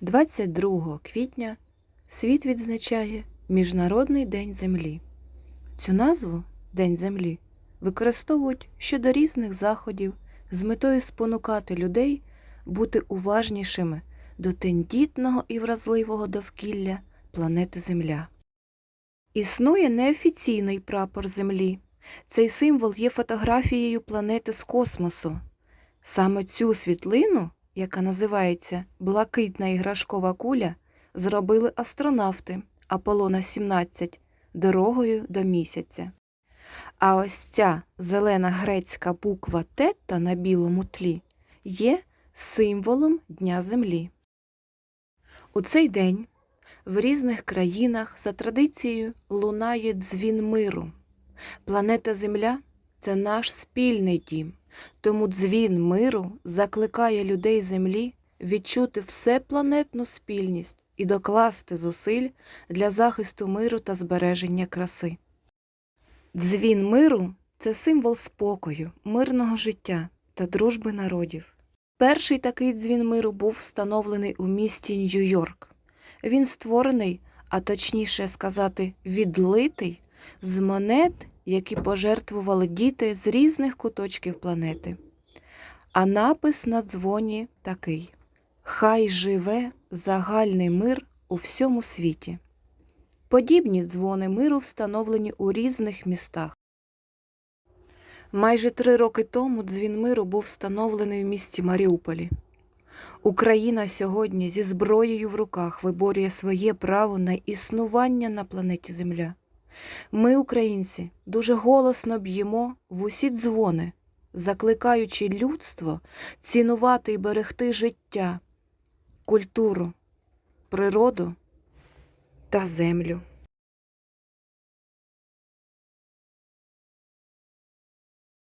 22 квітня світ відзначає Міжнародний день Землі. Цю назву День Землі використовують щодо різних заходів з метою спонукати людей бути уважнішими до тендітного і вразливого довкілля планети Земля. Існує неофіційний прапор Землі. Цей символ є фотографією планети з космосу. Саме цю світлину, яка називається Блакитна іграшкова куля, зробили астронавти Аполлона 17 дорогою до місяця. А ось ця зелена грецька буква Тетта на білому тлі є символом Дня Землі. У цей день в різних країнах за традицією лунає дзвін миру. Планета Земля це наш спільний дім, тому дзвін миру закликає людей Землі відчути всепланетну спільність і докласти зусиль для захисту миру та збереження краси. Дзвін миру це символ спокою, мирного життя та дружби народів. Перший такий дзвін миру був встановлений у місті Нью-Йорк. Він створений, а точніше сказати, відлитий з монет, які пожертвували діти з різних куточків планети. А напис на дзвоні такий: Хай живе загальний мир у всьому світі. Подібні дзвони миру встановлені у різних містах. Майже три роки тому дзвін миру був встановлений у місті Маріуполі. Україна сьогодні зі зброєю в руках виборює своє право на існування на планеті Земля. Ми, українці, дуже голосно б'ємо в усі дзвони, закликаючи людство цінувати і берегти життя, культуру, природу та землю.